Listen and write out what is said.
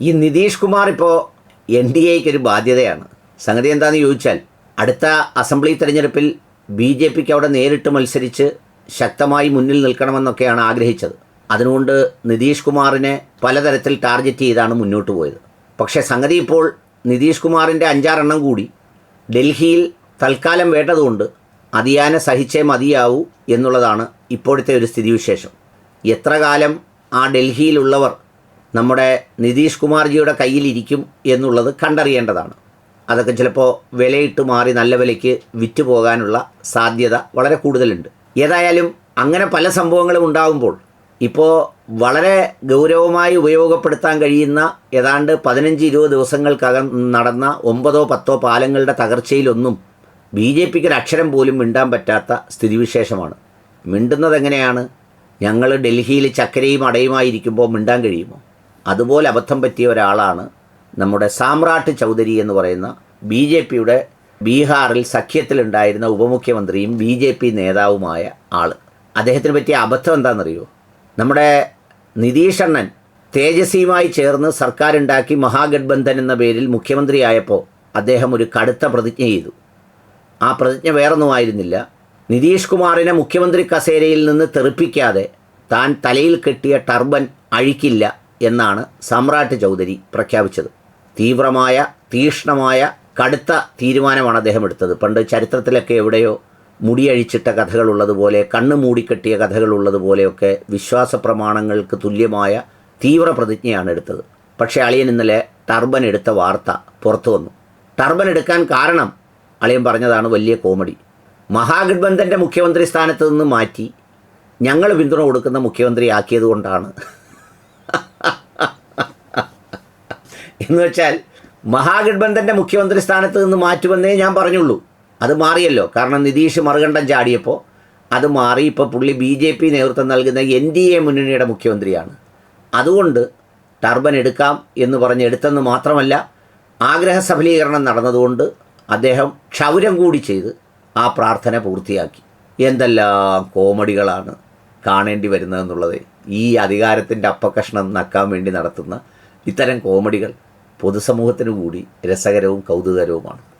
ഈ നിതീഷ് കുമാർ ഇപ്പോൾ N D എക്ക് ഒരു ബാധ്യതയാണ്. സംഗതി എന്താണെന്ന് ചോദിച്ചാൽ അടുത്ത അസംബ്ലി തെരഞ്ഞെടുപ്പിൽ ബി ജെ പിക്ക് അവിടെ നേരിട്ട് മത്സരിച്ച് ശക്തമായി മുന്നിൽ നിൽക്കണമെന്നൊക്കെയാണ് ആഗ്രഹിച്ചത്. അതുകൊണ്ട് നിതീഷ് കുമാറിനെ പലതരത്തിൽ ടാർഗറ്റ് ചെയ്താണ് മുന്നോട്ട് പോയത്. പക്ഷേ സംഗതി ഇപ്പോൾ നിതീഷ് കുമാറിന്റെ അഞ്ചാറെണ്ണം കൂടി ഡൽഹിയിൽ തൽക്കാലം വേണ്ടതുകൊണ്ട് അതിയാനെ സഹിച്ചേ മതിയാവൂ എന്നുള്ളതാണ് ഇപ്പോഴത്തെ ഒരു സ്ഥിതിവിശേഷം. എത്ര കാലം ആ ഡൽഹിയിലുള്ളവർ നമ്മുടെ നിതീഷ് കുമാർജിയുടെ കയ്യിലിരിക്കും എന്നുള്ളത് കണ്ടറിയേണ്ടതാണ്. അതൊക്കെ ചിലപ്പോൾ വിലയിട്ട് മാറി നല്ല വിലയ്ക്ക് വിറ്റ് പോകാനുള്ള സാധ്യത വളരെ കൂടുതലുണ്ട്. ഏതായാലും അങ്ങനെ പല സംഭവങ്ങളും ഉണ്ടാകുമ്പോൾ ഇപ്പോൾ വളരെ ഗൗരവമായി ഉപയോഗപ്പെടുത്താൻ കഴിയുന്ന ഏതാണ്ട് പതിനഞ്ച് ഇരുപത് ദിവസങ്ങൾക്കകം നടന്ന ഒമ്പതോ പത്തോ പാലങ്ങളുടെ തകർച്ചയിലൊന്നും ബി ജെ പിക്ക് ഒരു അക്ഷരം പോലും മിണ്ടാൻ പറ്റാത്ത സ്ഥിതിവിശേഷമാണ്. മിണ്ടുന്നത് എങ്ങനെയാണ് ഞങ്ങൾ ഡൽഹിയിൽ ചക്കരയും അടയുമായിരിക്കുമ്പോൾ മിണ്ടാൻ കഴിയുമോ? അതുപോലെ അബദ്ധം പറ്റിയ ഒരാളാണ് നമ്മുടെ സാമ്രാട്ട് ചൗധരി എന്ന് പറയുന്ന ബി ജെ പിയുടെ ബീഹാറിൽ സഖ്യത്തിലുണ്ടായിരുന്ന ഉപമുഖ്യമന്ത്രിയും ബി ജെ പി നേതാവുമായ ആൾ അദ്ദേഹത്തിന് പറ്റിയ അബദ്ധം എന്താണെന്നറിയോ? നമ്മുടെ നിതീഷണ്ണൻ തേജസ്വിയുമായി ചേർന്ന് സർക്കാരുണ്ടാക്കി മഹാഗഡ്ബന്ധൻ എന്ന പേരിൽ മുഖ്യമന്ത്രിയായപ്പോൾ അദ്ദേഹം ഒരു കടുത്ത പ്രതിജ്ഞ ചെയ്തു. ആ പ്രതിജ്ഞ വേറൊന്നുമായിരുന്നില്ല നിതീഷ് കുമാറിനെ മുഖ്യമന്ത്രി കസേരയിൽ നിന്ന് തെറിപ്പിക്കാതെ താൻ തലയിൽ കെട്ടിയ ടർബൻ അഴിക്കില്ല എന്നാണ് സമ്രാട്ട് ചൗധരി പ്രഖ്യാപിച്ചത്. തീവ്രമായ തീഷ്ണമായ കടുത്ത തീരുമാനമാണ് അദ്ദേഹം എടുത്തത്. പണ്ട് ചരിത്രത്തിലൊക്കെ എവിടെയോ മുടിയഴിച്ചിട്ട കഥകളുള്ളതുപോലെ കണ്ണ് മൂടിക്കെട്ടിയ കഥകളുള്ളതുപോലെയൊക്കെ വിശ്വാസ പ്രമാണങ്ങൾക്ക് തുല്യമായ തീവ്ര പ്രതിജ്ഞയാണ് എടുത്തത്. പക്ഷേ അളിയൻ ഇന്നലെ ടർബൻ എടുത്ത വാർത്ത പുറത്തു വന്നു. ടർബൻ എടുക്കാൻ കാരണം അളിയൻ പറഞ്ഞതാണ് വലിയ കോമഡി. മഹാഗഡ്ബന്ധന്റെ മുഖ്യമന്ത്രി സ്ഥാനത്ത് നിന്ന് മാറ്റി ഞങ്ങൾ പിന്തുണ കൊടുക്കുന്ന മുഖ്യമന്ത്രി ആക്കിയത് എന്ന് വെച്ചാൽ മഹാഗഡ്ബന്ധന്റെ മുഖ്യമന്ത്രി സ്ഥാനത്ത് നിന്ന് മാറ്റുമെന്നേ ഞാൻ പറഞ്ഞുള്ളൂ. അത് മാറിയല്ലോ. കാരണം നിതീഷ് മറുകണ്ഠം ചാടിയപ്പോൾ അത് മാറി ഇപ്പോൾ പുള്ളി ബി ജെ പി നേതൃത്വം നൽകുന്ന എൻ ഡി എ മുന്നണിയുടെ മുഖ്യമന്ത്രിയാണ്. അതുകൊണ്ട് ടർബൻ എടുക്കാം എന്ന് പറഞ്ഞ് എടുത്തെന്ന് മാത്രമല്ല ആഗ്രഹ സഫലീകരണം നടന്നതുകൊണ്ട് അദ്ദേഹം ക്ഷൗരം കൂടി ചെയ്ത് ആ പ്രാർത്ഥന പൂർത്തിയാക്കി. എന്തെല്ലാം കോമഡികളാണ് കാണേണ്ടി വരുന്നതെന്നുള്ളത് ഈ അധികാരത്തിന്റെ അപ്പക്കഷ്ണം നക്കാൻ വേണ്ടി നടത്തുന്ന ഇത്തരം കോമഡികൾ. പൊതുസമൂഹത്തിന് കൂടി രസകരവും കൗതുകരവുമാണ്.